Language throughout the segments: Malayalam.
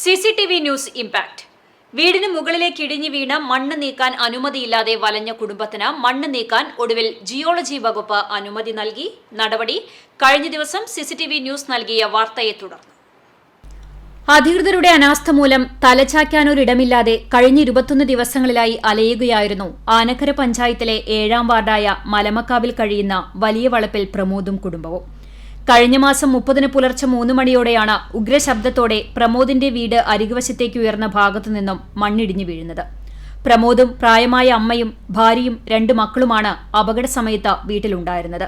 C C T V news impact. വീടിന് മുകളിലേക്ക് ഇടിഞ്ഞു വീണ മണ്ണ് നീക്കാൻ അനുമതിയില്ലാതെ വലഞ്ഞ കുടുംബത്തിന് മണ്ണ് നീക്കാൻ ഒടുവിൽ ജിയോളജി വകുപ്പ് അനുമതി നൽകി. നടപടി കഴിഞ്ഞ ദിവസം C C T V news നൽകിയ വാർത്തയെ തുടർന്ന്. അധികൃതരുടെ അനാസ്ഥ മൂലം തലചായ്ക്കാനൊരിടമില്ലാതെ കഴിഞ്ഞ ഇരുപത്തൊന്ന് ദിവസങ്ങളിലായി അലയുകയായിരുന്നു ആനക്കര പഞ്ചായത്തിലെ ഏഴാം വാർഡായ മലമക്കാവിൽ കഴിയുന്ന വലിയ വളപ്പിൽ പ്രമോദും കുടുംബവും. കഴിഞ്ഞ മാസം മുപ്പതിന് പുലർച്ചെ മൂന്ന് മണിയോടെയാണ് ഉഗ്രശബ്ദത്തോടെ പ്രമോദിന്റെ വീട് അരികുവശത്തേക്ക് ഉയർന്ന ഭാഗത്തു നിന്നും മണ്ണിടിഞ്ഞു വീഴുന്നത്. പ്രമോദും പ്രായമായ അമ്മയും ഭാര്യയും രണ്ട് മക്കളുമാണ് അപകട സമയത്ത് വീട്ടിലുണ്ടായിരുന്നത്.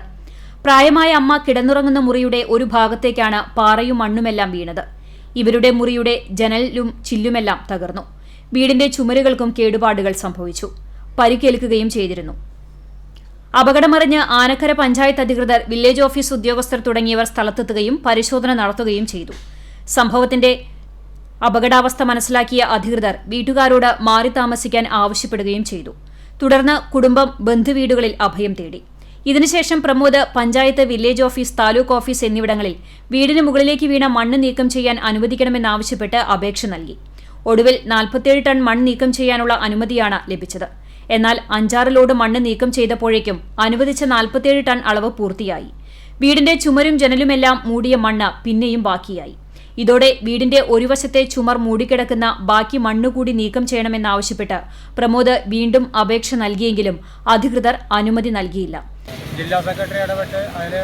പ്രായമായ അമ്മ കിടന്നുറങ്ങുന്ന മുറിയുടെ ഒരു ഭാഗത്തേക്കാണ് പാറയും മണ്ണുമെല്ലാം വീണത്. ഇവരുടെ മുറിയുടെ ജനലും ചില്ലുമെല്ലാം തകർന്നു. വീടിന്റെ ചുമരുകൾക്കും കേടുപാടുകൾ സംഭവിച്ചു. പരിക്കേൽക്കുകയും ചെയ്തിരുന്നു. അപകടമറിഞ്ഞ് ആനക്കര പഞ്ചായത്ത് അധികൃതർ വില്ലേജ് ഓഫീസ് ഉദ്യോഗസ്ഥർ തുടങ്ങിയവർ സ്ഥലത്തെത്തുകയും പരിശോധന നടത്തുകയും ചെയ്തു. സംഭവത്തിന്റെ അപകടാവസ്ഥ മനസ്സിലാക്കിയ അധികൃതർ വീട്ടുകാരോട് മാറി താമസിക്കാൻ ആവശ്യപ്പെടുകയും ചെയ്തു. തുടർന്ന് കുടുംബം ബന്ധുവീടുകളിൽ അഭയം തേടി. ഇതിനുശേഷം Pramod panchayat village office taluk office എന്നിവിടങ്ങളിൽ വീടിന് മുകളിലേക്ക് വീണ മണ്ണ് നീക്കം ചെയ്യാൻ അനുവദിക്കണമെന്നാവശ്യപ്പെട്ട് അപേക്ഷ നൽകി. ഒടുവിൽ നാൽപ്പത്തിയേഴ് ടൺ മണ്ണ് നീക്കം ചെയ്യാനുള്ള അനുമതിയാണ് ലഭിച്ചത്. എന്നാൽ അഞ്ചാറ് ലോഡ് മണ്ണ് നീക്കം ചെയ്തപ്പോഴേക്കും അനുവദിച്ച നാൽപ്പത്തിയേഴ് ടൺ അളവ് പൂർത്തിയായി. വീടിന്റെ ചുമരും ജനലുമെല്ലാം മൂടിയ മണ്ണ് പിന്നെയും ബാക്കിയായി. ഇതോടെ വീടിന്റെ ഒരു വശത്തെ ചുമർ മൂടിക്കിടക്കുന്ന ബാക്കി മണ്ണുകൂടി നീക്കം ചെയ്യണമെന്നാവശ്യപ്പെട്ട് പ്രമോദ് വീണ്ടും അപേക്ഷ നൽകിയെങ്കിലും അധികൃതർ അനുമതി നൽകിയില്ല. ജില്ലാ സെക്രട്ടറി ഇടപെട്ട് അതിൽ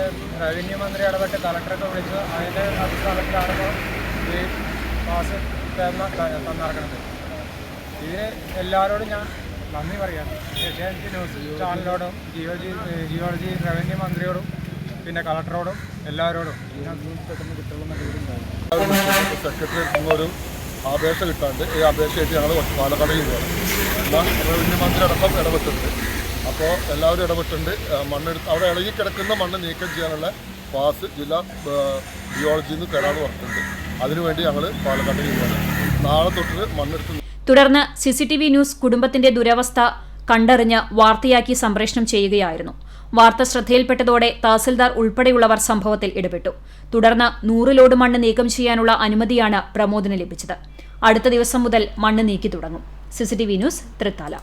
റവന്യൂ മന്ത്രി ഇടപെട്ട് കളക്ടറൊക്കെ വിളിച്ച് അതിന്റെ അടിസ്ഥാനത്തിലാണ് ഈ പാസ് തന്ന തന്നിറങ്ങുന്നത്. ഇതിന് എല്ലാവരോടും ഞാൻ നന്ദി പറയാം. ഏഷ്യാനെറ്റ് ന്യൂസ് ചാനലിനോടും ജിയോജി ജിയോളജി റവന്യൂ മന്ത്രിയോടും പിന്നെ കളക്ടറോടും എല്ലാവരോടും. സെക്രട്ടറി ഒരു അപേക്ഷ കിട്ടാണ്ട് ഈ അപേക്ഷയായിട്ട് ഞങ്ങൾ പാലക്കാട് പോവാണ് എന്നാൽ റവന്യൂ മന്ത്രി അടക്കം ഇടപെട്ടിട്ടുണ്ട്. അപ്പോൾ എല്ലാവരും ഇടപെട്ടിട്ടുണ്ട്. മണ്ണ് മണ്ണെടുത്ത് അവിടെ ഇളകി കിടക്കുന്ന മണ്ണ് നീക്കം ചെയ്യാനുള്ള പാസ് ജില്ലാ ജിയോളജിയിൽ നിന്ന് തരാമെന്ന് പറഞ്ഞിട്ടുണ്ട് അതിനുവേണ്ടി ഞങ്ങൾ പാലക്കാട് ചെയ്യുകയാണ് നാളെ തൊട്ട് മണ്ണെടുത്ത് തുടർന്ന് സിസിടിവി ന്യൂസ് കുടുംബത്തിന്റെ ദുരവസ്ഥ കണ്ടറിഞ്ഞ് വാർത്തയാക്കി സംപ്രേഷണം ചെയ്യുകയായിരുന്നു. വാർത്ത ശ്രദ്ധയിൽപ്പെട്ടതോടെ തഹസിൽദാർ ഉൾപ്പെടെയുള്ളവർ സംഭവത്തിൽ ഇടപെട്ടു. തുടർന്ന് നൂറ് ലോഡ് മണ്ണ് നീക്കം ചെയ്യാനുള്ള അനുമതിയാണ് പ്രമോദിന് ലഭിച്ചത്. അടുത്ത ദിവസം മുതൽ മണ്ണ് നീക്കി തുടങ്ങും. CCTV news Thrithala.